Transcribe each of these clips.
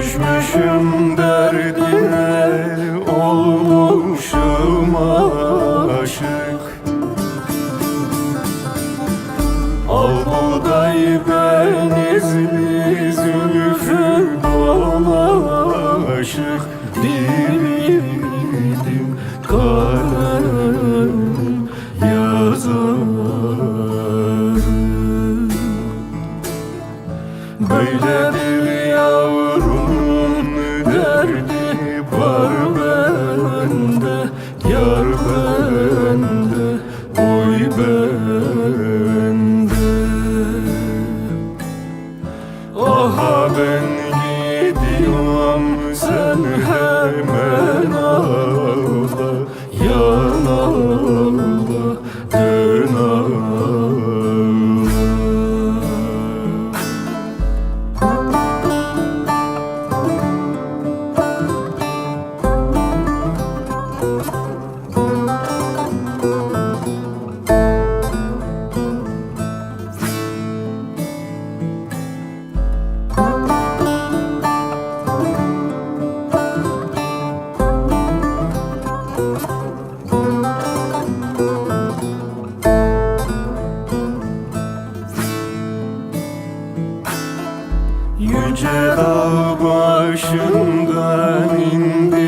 Düşmüşüm derdine olmuşum aşık. Al buğday benizimiz Böyle bir yavrunun derdi var bende Yar bende, oy bende. Aha ben gidiyorum sen hemen ağla Yan Yüce dağ başından indiremedim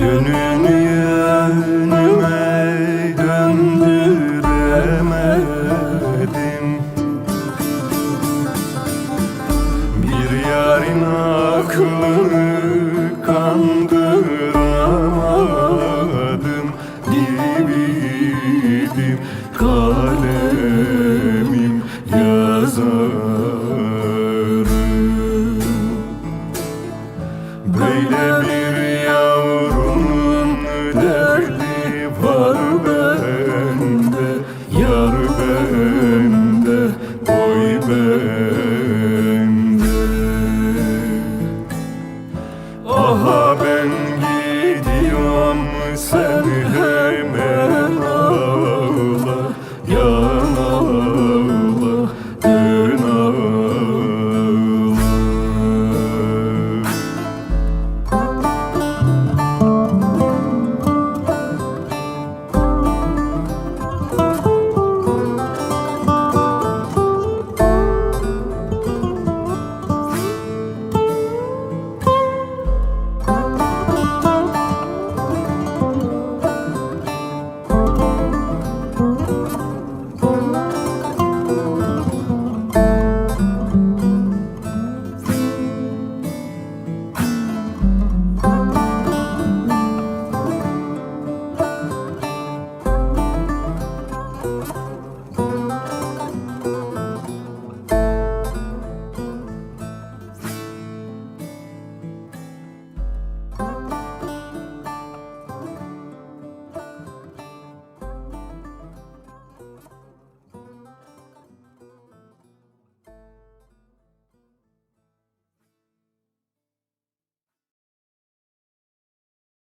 Yönünü önüme döndüremedim Bir yarın aklını kandı Kalbim kalemim yazarım. Böyle bir yavrumun derdi var bende Yar bende, boy bende.